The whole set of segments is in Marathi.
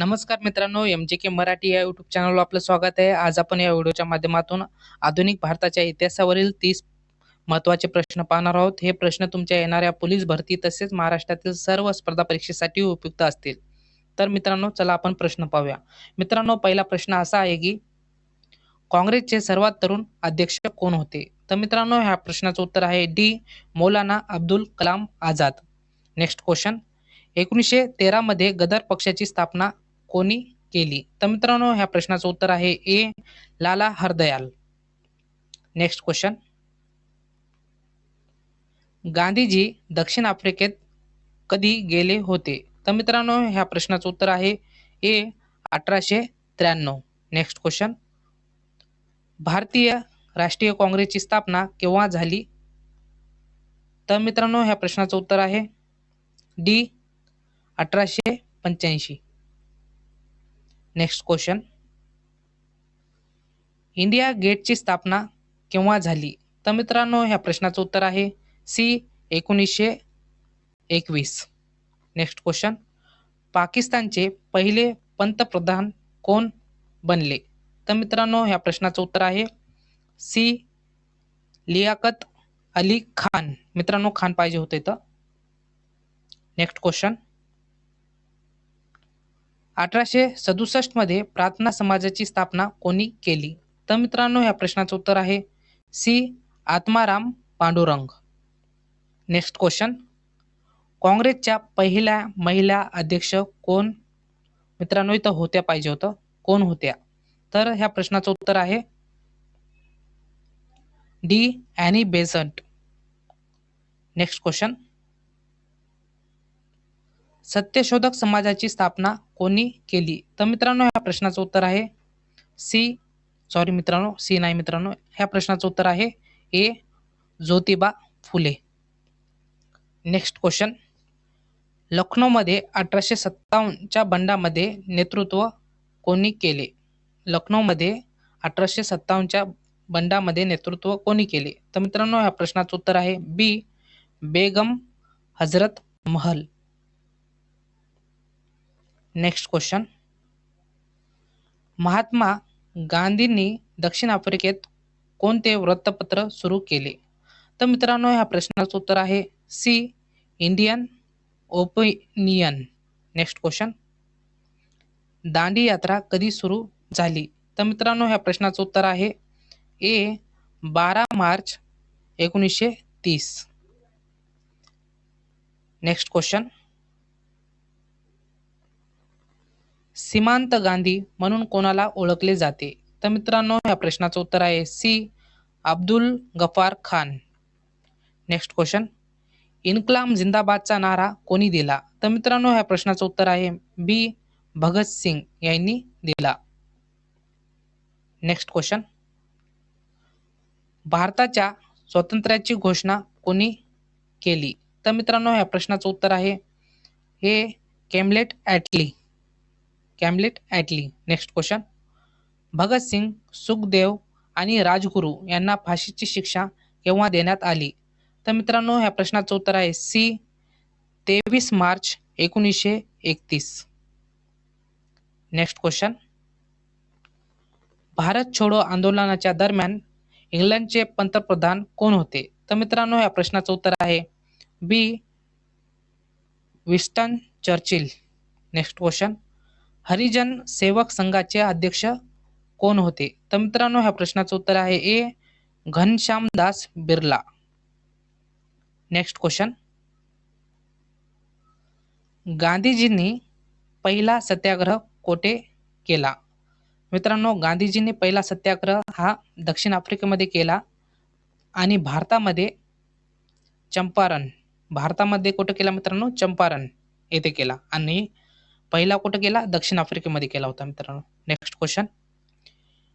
नमस्कार मित्रांनो एम जे के मराठी या यूट्यूब चॅनलवर आपलं स्वागत आहे. आज आपण या व्हिडिओच्या माध्यमातून आधुनिक भारताच्या इतिहासावरील तीस महत्त्वाचे प्रश्न पाहणार आहोत. हे प्रश्न तुमच्या येणाऱ्या पोलीस भरती तसेच महाराष्ट्रातील सर्व स्पर्धा परीक्षेसाठी उपयुक्त असतील. तर मित्रांनो चला आपण प्रश्न पाहूया. मित्रांनो पहिला प्रश्न असा आहे की काँग्रेसचे सर्वात तरुण अध्यक्ष कोण होते? तर मित्रांनो ह्या प्रश्नाचं उत्तर आहे D. Maulana Abdul Kalam Azad. Next question एकोणीसशे तेरामध्ये गदर पक्षाची स्थापना कोणी केली? तर मित्रांनो ह्या प्रश्नाचं उत्तर आहे A Lala Hardayal. Next question Gandhiji दक्षिण आफ्रिकेत कधी गेले होते? तर मित्रांनो ह्या प्रश्नाचं उत्तर आहे ए अठराशे त्र्याण्णव. नेक्स्ट क्वेश्चन भारतीय राष्ट्रीय काँग्रेसची स्थापना केव्हा झाली? तर मित्रांनो ह्या प्रश्नाचं उत्तर आहे डी अठराशे पंच्याऐंशी. नेक्स्ट क्वेश्चन इंडिया गेटची स्थापना केव्हा झाली? तर मित्रांनो ह्या प्रश्नाचं उत्तर आहे सी एकोणीसशे एकवीस. नेक्स्ट क्वेश्चन पाकिस्तानचे पहिले पंतप्रधान कोण बनले? तर मित्रांनो ह्या प्रश्नाचं उत्तर आहे सी लियाकत अली खान. मित्रांनो खान पाहिजे होते तर नेक्स्ट क्वेश्चन अठराशे सदुसष्टमध्ये प्रार्थना समाजाची स्थापना कोणी केली? तर मित्रांनो ह्या प्रश्नाचं उत्तर आहे C. Atmaram Pandurang. Next question काँग्रेसच्या पहिल्या महिला अध्यक्ष कोण? मित्रांनो इथं होत्या पाहिजे होतं. कोण होत्या? तर ह्या प्रश्नाचं उत्तर आहे D. Annie Besant. Next question Satyashodhak समाजाची स्थापना कोणी केली? तर मित्रांनो ह्या प्रश्नाचं उत्तर आहे सी. सॉरी मित्रांनो सी नाही मित्रांनो. ह्या प्रश्नाचं उत्तर आहे A. Jyotiba Phule. Next question लखनौमध्ये अठराशे सत्तावन्नच्या बंडामध्ये नेतृत्व कोणी केले? लखनौमध्ये अठराशे सत्तावन्नच्या बंडामध्ये नेतृत्व कोणी केले? तर मित्रांनो ह्या प्रश्नाचं उत्तर आहे B. Begum Hazrat Mahal. Next question Mahatma गांधींनी दक्षिण आफ्रिकेत कोणते वृत्तपत्र सुरू केले? तर मित्रांनो ह्या प्रश्नाचं उत्तर आहे C Indian Opinion next question Dandi Yatra कधी सुरू झाली? तर मित्रांनो ह्या प्रश्नाचं उत्तर आहे ए बारा मार्च एकोणीसशे तीस. नेक्स्ट क्वेश्चन सीमांत गांधी म्हणून कोणाला ओळखले जाते? तर मित्रांनो ह्या प्रश्नाचं उत्तर आहे C. Abdul Ghaffar Khan. Next question इन्कलाम जिंदाबादचा नारा कोणी दिला? तर मित्रांनो ह्या प्रश्नाचं उत्तर आहे बी. भगत सिंग यांनी दिला. नेक्स्ट क्वेश्चन भारताच्या स्वातंत्र्याची घोषणा कोणी केली? तर मित्रांनो ह्या प्रश्नाचं उत्तर आहे हे Clement Attlee. Clement Attlee next question Bhagat Singh Sukhdev आणि राजगुरू यांना फाशीची शिक्षा केव्हा देण्यात आली? तर मित्रांनो ह्या प्रश्नाचं उत्तर आहे सी तेवीस मार्च एकोणीसशे एकतीस. नेक्स्ट क्वेश्चन भारत छोडो आंदोलनाच्या दरम्यान इंग्लंडचे पंतप्रधान कोण होते? तर मित्रांनो या प्रश्नाचं उत्तर आहे B Winston Churchill. Next question Harijan Sevak संघाचे अध्यक्ष कोण होते? तर मित्रांनो ह्या प्रश्नाचं उत्तर आहे A Ghanshyamdas Birla. Next question गांधीजींनी पहिला सत्याग्रह कोठे केला? मित्रांनो गांधीजींनी पहिला सत्याग्रह हा दक्षिण आफ्रिकेमध्ये केला आणि भारतामध्ये चंपारण. भारतामध्ये कुठं केला मित्रांनो? चंपारण येथे केला. आणि पहिला कुठं केला दक्षिण आफ्रिकेमध्ये केला होता मित्रांनो. नेक्स्ट क्वेश्चन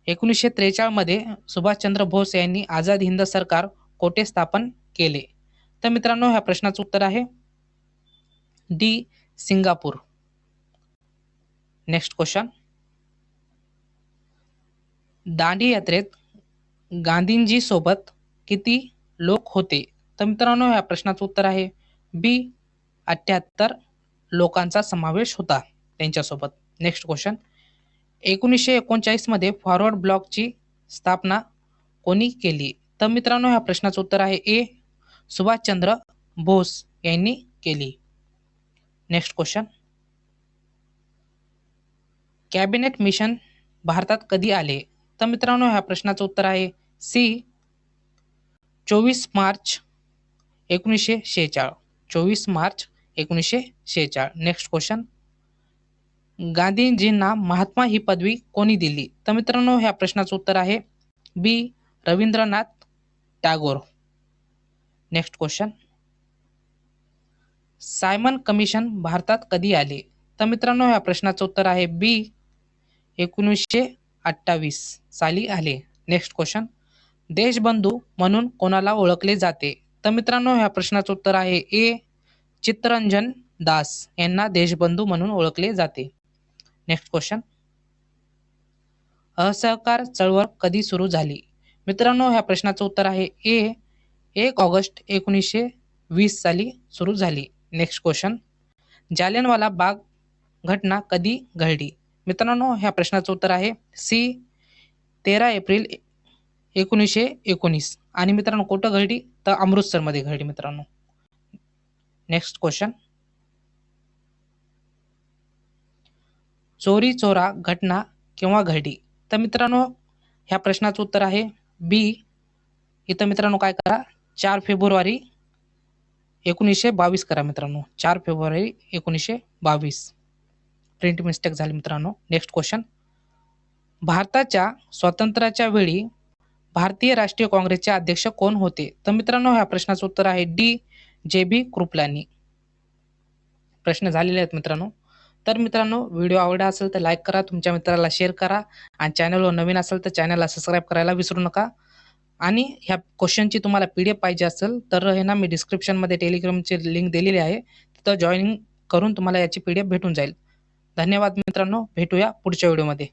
एकोणीसशे त्रेचाळमध्ये सुभाषचंद्र बोस यांनी आझाद हिंद सरकार कोठे स्थापन केले? तर मित्रांनो ह्या प्रश्नाचं उत्तर आहे D Singapore. Next question Dandi यात्रेत गांधींजी सोबत किती लोक होते? तर मित्रांनो ह्या प्रश्नाचं उत्तर आहे बी अठ्ठ्याहत्तर लोकांचा समावेश होता. त्यांच्यासोबत. नेक्स्ट क्वेश्चन एकोणीसशे एकोणचाळीसमध्ये फॉरवर्ड ब्लॉकची स्थापना कोणी केली? तर मित्रांनो ह्या प्रश्नाचं उत्तर आहे ए. सुभाषचंद्र बोस यांनी केली. नेक्स्ट क्वेश्चन कॅबिनेट मिशन भारतात कधी आले? तर मित्रांनो ह्या प्रश्नाचं उत्तर आहे सी. चोवीस मार्च एकोणीसशे शेहेचाळ. चोवीस मार्च एकोणीसशे शेहेचाळीस नेक्स्ट क्वेश्चन गांधीजींना महात्मा ही पदवी कोणी दिली? तर मित्रांनो ह्या प्रश्नाचं उत्तर आहे B. Rabindranath Tagore. Next question Simon Commission भारतात कधी आले? तर मित्रांनो ह्या प्रश्नाचं उत्तर आहे बी. एकोणीसशे अठ्ठावीस साली आले. नेक्स्ट क्वेश्चन देशबंधू म्हणून कोणाला ओळखले जाते? तर मित्रांनो ह्या प्रश्नाचं उत्तर आहे ए. चित्तरंजन दास यांना देशबंधू म्हणून ओळखले जाते. नेक्स्ट क्वेश्चन असहकार चळवळ कधी सुरू झाली? मित्रांनो ह्या प्रश्नाचं उत्तर आहे ए. एक ऑगस्ट एकोणीसशे वीस साली सुरू झाली. नेक्स्ट क्वेश्चन जालियनवाला बाग घटना कधी घडली? मित्रांनो ह्या प्रश्नाचं उत्तर आहे सी. तेरा एप्रिल एकोणीसशे एकोणीस. आणि मित्रांनो कुठं घडली? तर अमृतसरमध्ये घडली मित्रांनो. नेक्स्ट क्वेश्चन चोरी चोरा घटना किंवा घडी. तर मित्रांनो ह्या प्रश्नाचं उत्तर आहे बी इथं मित्रांनो काय करा? चार फेब्रुवारी एकोणीसशे बावीस करा मित्रांनो. चार फेब्रुवारी एकोणीसशे बावीस. प्रिंट मिस्टेक झाली मित्रांनो. नेक्स्ट क्वेश्चन भारताच्या स्वातंत्र्याच्या वेळी भारतीय राष्ट्रीय काँग्रेसचे अध्यक्ष कोण होते? तर मित्रांनो ह्या प्रश्नाचं उत्तर आहे डी जे बी कृपलानी प्रश्न झालेले आहेत मित्रांनो. तर मित्रांनो व्हिडिओ आवडला असेल तर लाईक करा तुमच्या मित्राला शेअर करा आणि चॅनलवर नवीन असेल तर चॅनलला सबस्क्राईब करायला विसरू नका. आणि ह्या क्वेश्चनची तुम्हाला पी डी एफ पाहिजे असेल तर हे ना मी डिस्क्रिप्शनमध्ये टेलिग्रामची लिंक दिलेली आहे. तिथं जॉईनिंग करून तुम्हाला याची पी डी एफ भेटून जाईल. धन्यवाद मित्रांनो. भेटूया पुढच्या व्हिडिओमध्ये